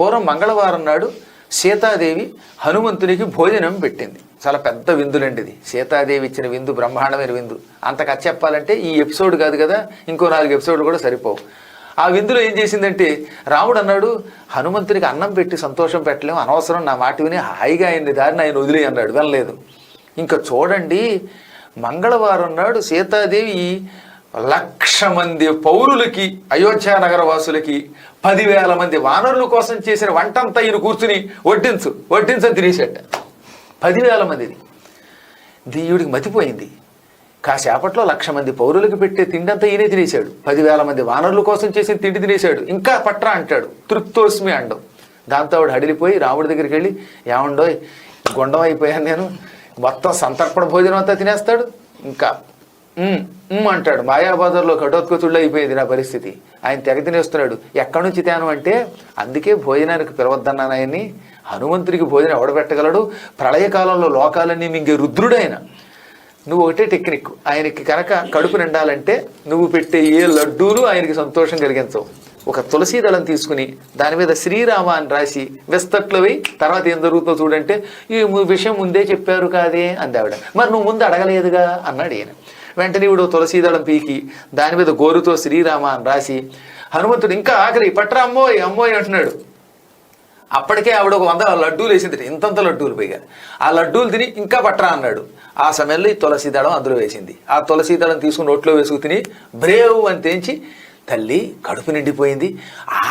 పూర్వం మంగళవారం నాడు సీతాదేవి హనుమంతునికి భోజనం పెట్టింది. చాలా పెద్ద విందులండి ఇది. సీతాదేవి ఇచ్చిన విందు బ్రహ్మాండమైన విందు. అంతకు చెప్పాలంటే ఈ ఎపిసోడ్ కాదు కదా ఇంకో నాలుగు ఎపిసోడ్లు కూడా సరిపోవు. ఆ విందులో ఏం చేసిందంటే రాముడు అన్నాడు హనుమంతునికి అన్నం పెట్టి సంతోషం పెట్టలేము అనవసరం నా మాట విని హాయిగా అయింది దారిని ఆయన వదిలే అన్నాడు. వినలేదు. ఇంకా చూడండి మంగళవారం నాడు సీతాదేవి లక్ష మంది పౌరులకి అయోధ్య నగర వాసులకి పదివేల మంది వానరుల కోసం చేసిన వంటంతా ఈయన కూర్చుని వడ్డించు వడ్డించని తినేసేట పదివేల మందిది. దీయుడికి మతిపోయింది. కాసేపట్లో లక్ష మంది పౌరులకు పెట్టే తిండి అంతా ఈయనే తినేశాడు. పదివేల మంది వానరుల కోసం చేసిన తిండి తినేశాడు. ఇంకా పట్రా అంటాడు. తృప్తోస్మి అండం. దాంతో ఆవిడ హడిలిపోయి రాముడి దగ్గరికి వెళ్ళి ఏమండోయ్ గుండం అయిపోయాను నేను. మొత్తం సంతర్పణ భోజనం అంతా తినేస్తాడు. ఇంకా అంటాడు. మాయాబజార్లో కఠోత్కచుళ్ళు అయిపోయింది నా పరిస్థితి. ఆయన తెగ తినేస్తున్నాడు. ఎక్కడి నుంచి తేను అంటే అందుకే భోజనానికి పిలవద్దన్నాను ఆయన్ని హనుమంతుడికి భోజనం ఎవడ పెట్టగలడు? ప్రళయకాలంలో లోకాలన్నీ మింగే రుద్రుడైన. నువ్వు ఒకటే టెక్నిక్. ఆయనకి కనుక కడుపు నిండాలంటే నువ్వు పెట్టే ఏ లడ్డూలు ఆయనకి సంతోషం కలిగించవు. ఒక తులసి దళం తీసుకుని దాని మీద శ్రీరామ అని రాసి విస్తట్లో తర్వాత ఏం జరుగుతుందో చూడంటే ఈ విషయం ముందే చెప్పారు కాదే అంది ఆవిడ. మరి నువ్వు ముందు అడగలేదుగా అన్నాడు ఈయన. వెంటనే వీడు తులసీదళం పీకి దాని మీద గోరుతో శ్రీరామ అని రాసి హనుమంతుడు ఇంకా ఆఖరి పట్రా అమ్మోయ్ అమ్మోయ్ అంటున్నాడు. అప్పటికే ఆవిడ ఒక వంద లడ్డూలు వేసింది ఇంతంత లడ్డూలు పైగా ఆ లడ్డూలు తిని ఇంకా పట్టరా అన్నాడు. ఆ సమయంలో ఈ తులసి దళం అందులో వేసింది. ఆ తులసి దళం తీసుకుని నోట్లో వేసుకు తిని బ్రేవ్ అని తేంచి తల్లి కడుపు నిండిపోయింది.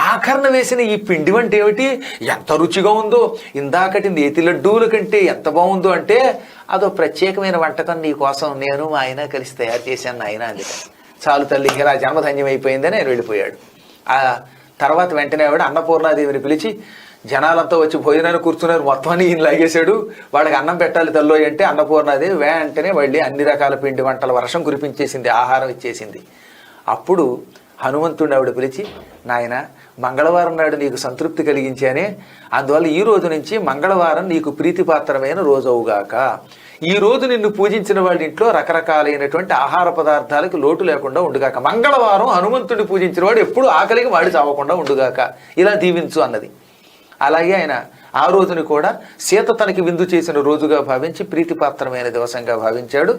ఆఖరణ వేసిన ఈ పిండి వంట ఏమిటి? ఎంత రుచిగా ఉందో! ఇందాకటి నేతి లడ్డూల కంటే ఎంత బాగుందో అంటే అదో ప్రత్యేకమైన వంటకం నీ కోసం నేను మా ఆయన కలిసి తయారు చేశాను ఆయన అది చాలు తల్లి ఇలా జన్మధన్యం అయిపోయిందని ఆయన వెళ్ళిపోయాడు. ఆ తర్వాత వెంటనే ఆవిడ అన్నపూర్ణాదేవిని పిలిచి జనాలంతా వచ్చి భోజనాన్ని కూర్చున్నారు మొత్తం అన్ని ఈయన లాగేశాడు. వాడికి అన్నం పెట్టాలి తల్లో అంటే అన్నపూర్ణాదేవి వెంటనే మళ్ళీ అన్ని రకాల పిండి వంటల వర్షం కురిపించేసింది ఆహారం ఇచ్చేసింది. అప్పుడు హనుమంతుడిని ఆవిడ పిలిచి నాయన మంగళవారం నాడు నీకు సంతృప్తి కలిగించానే అందువల్ల ఈ రోజు నుంచి మంగళవారం నీకు ప్రీతిపాత్రమైన రోజు అవుగాక. ఈ రోజు నిన్ను పూజించిన వాళ్ళ ఇంట్లో రకరకాలైనటువంటి ఆహార పదార్థాలకు లోటు లేకుండా ఉండుగాక. మంగళవారం హనుమంతుడిని పూజించిన వాడు ఎప్పుడు ఆకలికి వాడి చావకుండా ఉండుగాక. ఇలా దీవించు అన్నది. అలాగే ఆయన ఆ రోజుని కూడా సీత తనకి విందు చేసిన రోజుగా భావించి ప్రీతిపాత్రమైన దివసంగా భావించాడు.